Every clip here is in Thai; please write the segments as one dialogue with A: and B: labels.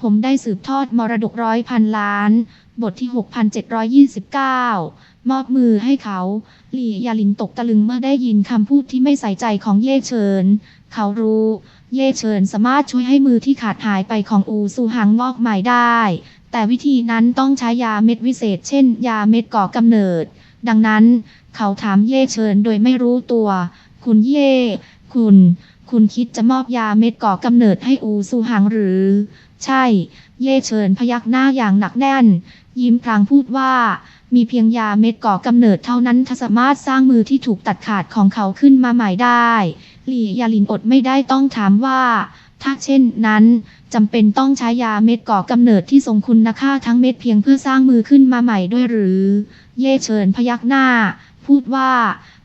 A: ผมได้สืบทอดมรดกร้อยพันล้าน บทที่ 6729 มอบมือให้เขา หลี่ยาลินตกตะลึงเมื่อได้ยินคำพูดที่ไม่ใส่ใจของเย่เฉิน เขารู้ เย่เฉินสามารถช่วยให้มือที่ขาดหายไปของอูซูหังงอกใหม่ได้ แต่วิธีนั้นต้องใช้ยาเม็ดวิเศษ เช่น ยาเม็ดก่อกำเนิด ดังนั้น เขาถามเย่เฉินโดยไม่รู้ตัว คุณเย่ คุณ คุณคิดจะมอบยาเม็ดก่อกำเนิดให้อูซูหังหรือ ใช่ เย่เฉินพยักหน้าอย่างหนักแน่น ยิ้มพลางพูดว่า มีเพียงยาเม็ดก่อกำเนิดเท่านั้นที่สามารถสร้างมือที่ถูกตัดขาดของเขาขึ้นมาใหม่ได้ หลี่ยาลินอดไม่ได้ต้องถามว่า ถ้าเช่นนั้นจำเป็นต้องใช้ยาเม็ดก่อกำเนิดที่ทรงคุณค่าทั้งเม็ดเพียงเพื่อสร้างมือขึ้นมาใหม่ด้วยหรือ เย่เฉินพยักหน้า พูดว่า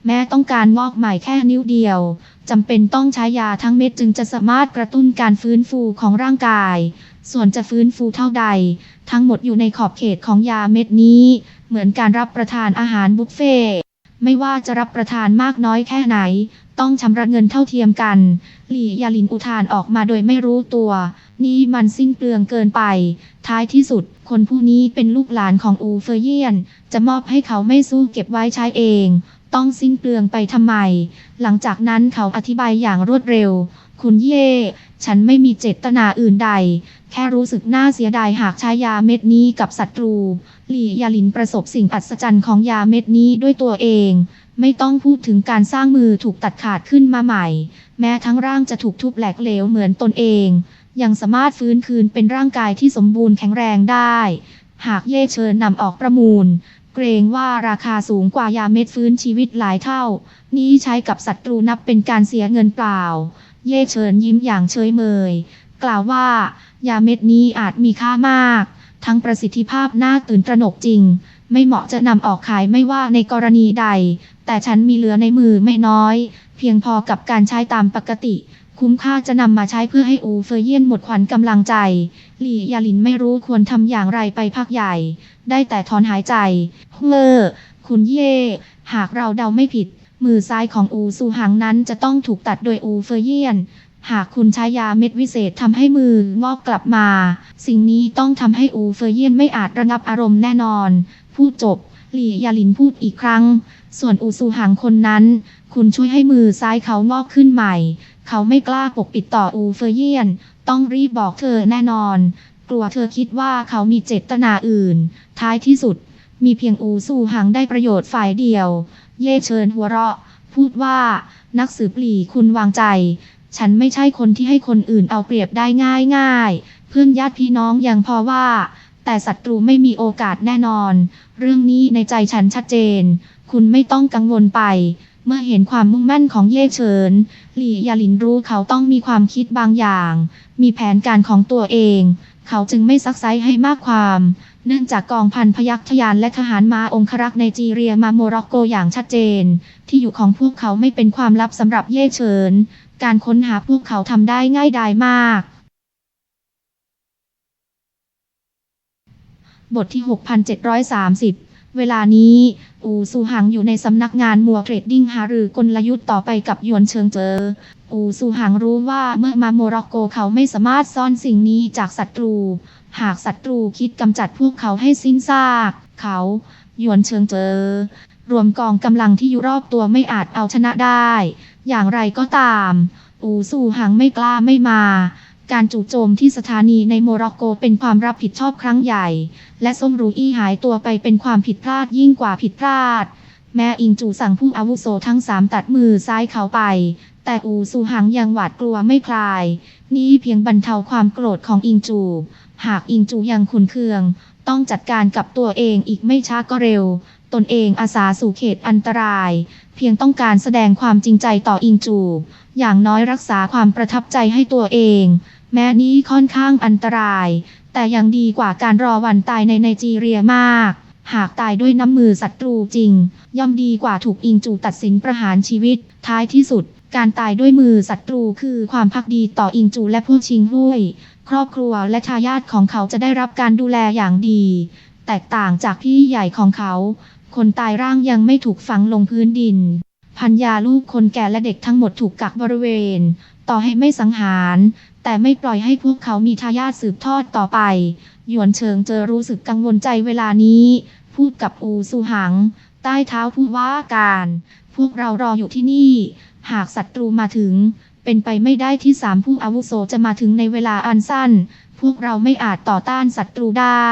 A: แม้ต้องการงอกใหม่แค่นิ้วเดียว จำเป็นต้องใช้ยาทั้งเม็ดจึงจะสามารถกระตุ้นการฟื้นฟูของร่างกาย ส่วนจะฟื้นฟูเท่าใด ทั้งหมดอยู่ในขอบเขตของยาเม็ดนี้ เหมือนการรับประทานอาหารบุฟเฟ่ไม่ว่าจะรับประทานมากน้อยแค่ไหน ต้องชำระเงินเท่าเทียมกัน หลี่ยาลินอุทานออกมาโดยไม่รู้ตัว นี่มันสิ้นเปลืองเกินไป ท้ายที่สุด คนผู้นี้เป็นลูกหลานของอูเฟอร์เยียน จะมอบให้เขาไม่สู้เก็บไว้ใช้เอง ต้องสิ้นเปลืองไปทำไม หลังจากนั้นเขาอธิบายอย่างรวดเร็ว คุณเย่ ฉันไม่มีเจตนาอื่นใด แค่รู้สึกน่าเสียดายหากใช้ยาเม็ดนี้กับศัตรู หลี่ยาลินประสบสิ่งอัศจรรย์ของยาเม็ดนี้ด้วยตัวเอง ไม่ต้องพูดถึงการสร้างมือถูกตัดขาดขึ้นมาใหม่ แม้ทั้งร่างจะถูกทุบแหลกเหลวเหมือนตนเอง ยังสามารถฟื้นคืนเป็นร่างกายที่สมบูรณ์แข็งแรงได้ หากเย่เชิญนำออกประมูล เกรงว่าราคาสูงกว่ายาเม็ดฟื้นชีวิตหลายเท่า นี้ใช้กับศัตรูนับเป็นการเสียเงินเปล่า เย่เชิญยิ้มอย่างเฉยเมย กล่าวว่า ยาเม็ดนี้อาจมีค่ามาก ทั้งประสิทธิภาพน่าตื่นตระหนกจริง ไม่เหมาะจะนำออกขายไม่ว่าในกรณีใด แต่ฉันมีเหลือในมือไม่น้อย เพียงพอกับการใช้ตามปกติ คุ้มค่าจะนำมาใช้เพื่อให้อูเฟอร์เยียนหมดขวัญกำลังใจ หลี่ยาลินไม่รู้ควรทำอย่างไรไปพักใหญ่ ได้แต่ถอนหายใจเมื่อคุณเย่ หากเราเดาไม่ผิด มือซ้ายของอูซูหังนั้นจะต้องถูกตัดโดยอูเฟอร์เยียน หากคุณใช้ยาเม็ดวิเศษทำให้มืองอกกลับมา สิ่งนี้ต้องทำให้อูเฟอร์เยียนไม่อาจระงับอารมณ์แน่นอน พูดจบ หลี่ยาลินพูดอีกครั้ง ส่วนอูซูหังคนนั้น คุณช่วยให้มือซ้ายเขางอกขึ้นใหม่ เขาไม่กล้าปกปิดต่ออูเฟอร์เยียน ต้องรีบบอกเธอแน่นอน กลัวเธอคิดว่าเขามีเจตนาอื่น ท้ายที่สุด มีเพียงอูซูหังได้ประโยชน์ฝ่ายเดียว เย่เชิญหัวเราะ พูดว่า นักสืบหลีคุณวางใจ ฉันไม่ใช่คนที่ให้คนอื่นเอาเปรียบได้ง่ายง่ายเพื่อนญาติพี่น้องยังพอว่า แต่ศัตรูไม่มีโอกาสแน่นอน เรื่องนี้ในใจฉันชัดเจน คุณไม่ต้องกังวลไป เมื่อเห็นความมุ่งมั่นของเย่เฉิน หลี่ยาลินรู้เขาต้องมีความคิดบางอย่าง มีแผนการของตัวเอง เขาจึงไม่ซักไซให้มากความ เนื่องจากกองพันพยัคฆ์ทยานและทหารมาองครักษ์ไนจีเรียมาโมร็อกโกอย่างชัดเจน ที่อยู่ของพวกเขาไม่เป็นความลับสำหรับเย่เฉิน การค้นหาพวกเขาทำได้ง่ายดายมากบทที่ 6730 เวลานี้ อูซูหังอยู่ในสำนักงานมัวเทรดดิ้งหารือกลยุทธ์ต่อไปกับยวนเชิงเจอ อูซูหังรู้ว่าเมื่อมาโมร็อกโกเขาไม่สามารถซ่อนสิ่งนี้จากศัตรู หากศัตรูคิดกำจัดพวกเขาให้สิ้นซาก เขายวนเชิงเจอ รวมกองกำลังที่อยู่รอบตัวไม่อาจเอาชนะได้ อย่างไรก็ตาม อูซูหังไม่กล้าไม่มา การจู่โจมที่สถานีในโมร็อกโกเป็นความรับผิดชอบครั้งใหญ่ และส้มรูอี้หายตัวไปเป็นความผิดพลาดยิ่งกว่าผิดพลาด แม้อิงจูสั่งผู้อาวุโสทั้งสามตัดมือซ้ายเขาไป แต่อูซูหังยังหวาดกลัวไม่คลาย นี่เพียงบรรเทาความโกรธของอิงจู หากอิงจูยังขุนเคือง ต้องจัดการกับตัวเองอีกไม่ช้าก็เร็ว ตนเองอาสาสู่เขตอันตราย เพียงต้องการแสดงความจริงใจต่ออิงจู อย่างน้อยรักษาความประทับใจให้ตัวเอง แม้นี้ค่อนข้างอันตราย แต่ยังดีกว่าการรอวันตายในไนจีเรียมาก หากตายด้วยน้ำมือศัตรูจริง ย่อมดีกว่าถูกอิงจูตัดสินประหารชีวิต ท้ายที่สุด การตายด้วยมือศัตรูคือความพักดีต่ออิงจูและพวกชิงห้วยครอบครัวและทายาทของเขาจะได้รับการดูแลอย่างดี แตกต่างจากพี่ใหญ่ของเขา คนตายร่างยังไม่ถูกฝังลงพื้นดิน พันยาลูกคนแก่และเด็กทั้งหมดถูกกักบริเวณ ต่อให้ไม่สังหาร แต่ไม่ปล่อยให้พวกเขามีทายาทสืบทอดต่อไป หยวนเฉิงเจอรู้สึกกังวลใจเวลานี้ พูดกับอูซูหัง ใต้เท้าผู้ว่าการ พวกเรารออยู่ที่นี่ หากศัตรูมาถึง เป็นไปไม่ได้ที่สามผู้อาวุโสจะมาถึงในเวลาอันสั้น พวกเราไม่อาจต่อต้านศัตรูได้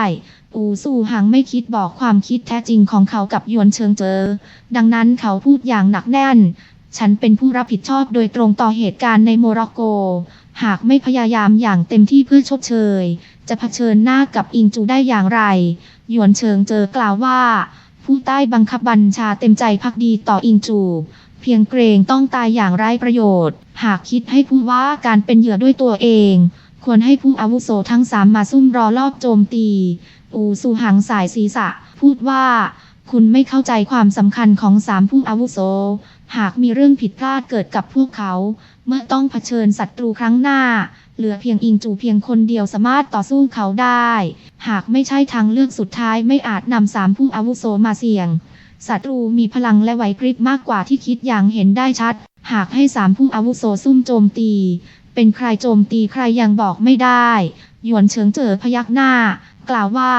A: อูซูหังไม่คิดบอกความคิดแท้จริงของเขากับยวนเชิงเจอ ดังนั้นเขาพูดอย่างหนักแน่น ฉันเป็นผู้รับผิดชอบโดยตรงต่อเหตุการณ์ในโมร็อกโก หากไม่พยายามอย่างเต็มที่เพื่อชดเชย จะเผชิญหน้ากับอิงจูได้อย่างไรหยวนเชิงเจอกล่าวว่า ผู้ใต้บังคับบัญชาเต็มใจพักดีต่ออิงจู เพียงเกรงต้องตายอย่างไร้ประโยชน์ หากคิดให้ผู้ว่าการเป็นเหยื่อด้วยตัวเอง ควรให้ผู้อาวุโสทั้งสามมาซุ่มรอรอบโจมตี อูซูหังสายศีรษะ พูดว่า คุณไม่เข้าใจความสำคัญของสามผู้อาวุโส หากมีเรื่องผิดพลาดเกิดกับพวกเขา เมื่อต้องเผชิญศัตรูครั้งหน้า เหลือเพียงอิงจูเพียงคนเดียวสามารถต่อสู้เขาได้ หากไม่ใช่ทางเลือกสุดท้ายไม่อาจนำสามผู้อาวุโสมาเสี่ยงศัตรูมีพลังและไหวพริบมากกว่าที่คิดอย่างเห็นได้ชัด หากให้สามผู้อาวุโสซุ่มโจมตี เป็นใครโจมตีใครยังบอกไม่ได้ หยวนเฉิงเจอพยักหน้า กล่าวว่า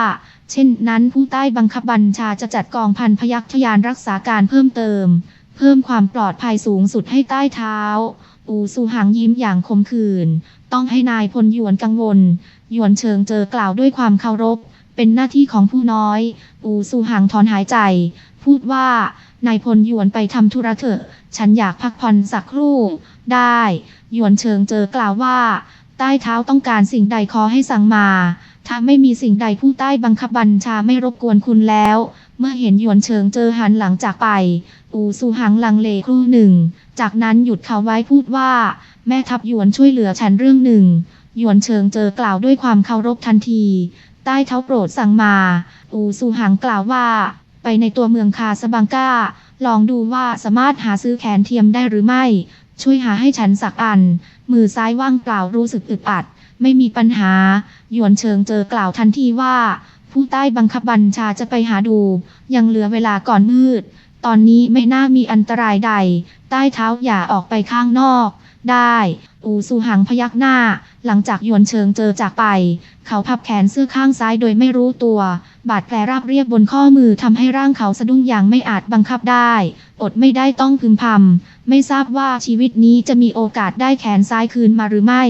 A: เช่นนั้นผู้ใต้บังคับบัญชาจะจัดกองพันพยัคฆ์ทยานรักษาการเพิ่มเติม เพิ่มความปลอดภัยสูงสุดให้ใต้เท้า อูซูหังยิ้มอย่างขมขื่นต้องให้นายพลหยวนกังวล หยวนเชิงเจอกล่าวด้วยความเคารพ เป็นหน้าที่ของผู้น้อย อูซูหังถอนหายใจ พูดว่านายพลหยวนไปทำธุระเถอะ ฉันอยากพักผ่อนสักครู่ ได้ หยวนเชิงเจอกล่าวว่า ใต้เท้าต้องการสิ่งใดขอให้สั่งมา ถ้าไม่มีสิ่งใดผู้ใต้บังคับบัญชาไม่รบกวนคุณแล้ว เมื่อเห็นหยวนเชิงเจอหันหลังจากไป อูซูหังลังเลครู่หนึ่ง จากนั้นหยุดเขาไว้พูดว่า แม่ทัพหยวนช่วยเหลือฉันเรื่องหนึ่ง หยวนเชิงเจอกล่าวด้วยความเคารพทันที ใต้เท้าโปรดสั่งมา อูซูหังกล่าวว่า ไปในตัวเมืองคาสบังกาลองดูว่าสามารถหาซื้อแขนเทียมได้หรือไม่ ช่วยหาให้ฉันสักอัน มือซ้ายว่างเปล่ารู้สึกอึดอัด ไม่มีปัญหา หยวนเชิงเจอกล่าวทันทีว่า ผู้ใต้บังคับบัญชาจะไปหาดู ยังเหลือเวลาก่อนมืด ตอนนี้ไม่น่ามีอันตรายใด ใต้เท้าอย่าออกไปข้างนอก ได้ อูซูหังพยักหน้า หลังจากหยวนเชิงเจอจากไป เขาพับแขนเสื้อข้างซ้ายโดยไม่รู้ตัว บาดแผลราบเรียบบนข้อมือทำให้ร่างเขาสะดุ้งอย่างไม่อาจบังคับได้ อดไม่ได้ต้องพึมพำไม่ทราบว่าชีวิตนี้จะมีโอกาสได้แขนซ้ายคืนมาหรือไม่